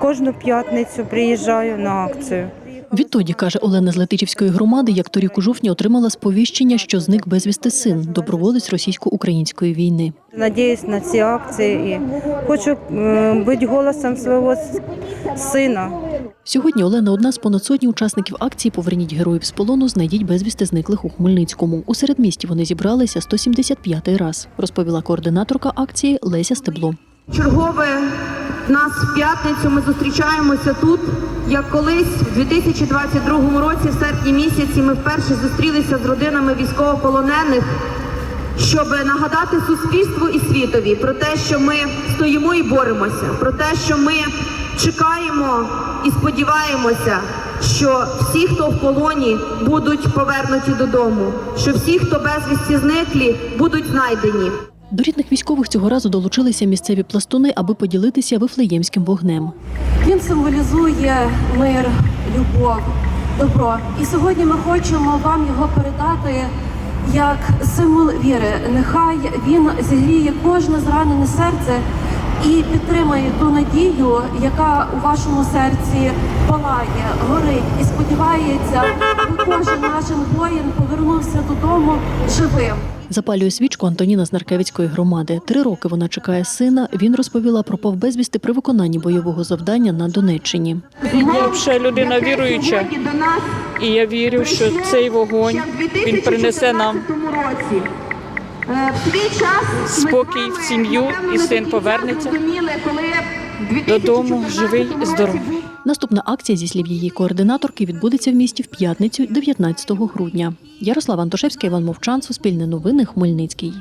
Кожну п'ятницю приїжджаю на акцію. Відтоді, каже Олена з Летичівської громади, як торік у жовтні отримала сповіщення, що зник безвісти син, доброволець російсько-української війни. Надіюсь на ці акції і хочу е, бути голосом свого сина. Сьогодні Олена одна з понад сотні учасників акції Поверніть героїв з полону, знайдіть безвісти зниклих у Хмельницькому. У середмісті вони зібралися 175-й раз, розповіла координаторка акції Леся Стебло. Чергове нас в п'ятницю ми зустрічаємося тут, як колись в 2022 році, в серпні місяці, ми вперше зустрілися з родинами військовополонених, щоб нагадати суспільству і світові про те, що ми стоїмо і боремося, про те, що ми чекаємо і сподіваємося, що всі, хто в полоні, будуть повернуті додому, що всі, хто безвісті зниклі, будуть знайдені. До рідних військових цього разу долучилися місцеві пластуни, аби поділитися вифлеємським вогнем. Він символізує мир, любов, добро. І сьогодні ми хочемо вам його передати як символ віри. Нехай він зігріє кожне зранене серце і підтримає ту надію, яка у вашому серці палає, горить і сподівається, аби кожен живим. Запалює свічку Антоніна з Наркевицької громади. Три роки вона чекає сина. Він розповіла про повбезвісти при виконанні бойового завдання на Донеччині. Я взагалі людина віруюча, і я вірю, що цей вогонь він принесе нам спокій в сім'ю, і син повернеться додому живий і здоровий. Наступна акція, зі слів її координаторки, відбудеться в місті в п'ятницю, 19 грудня. Ярослав Антошевський, Іван Мовчан, Суспільне новини, Хмельницький.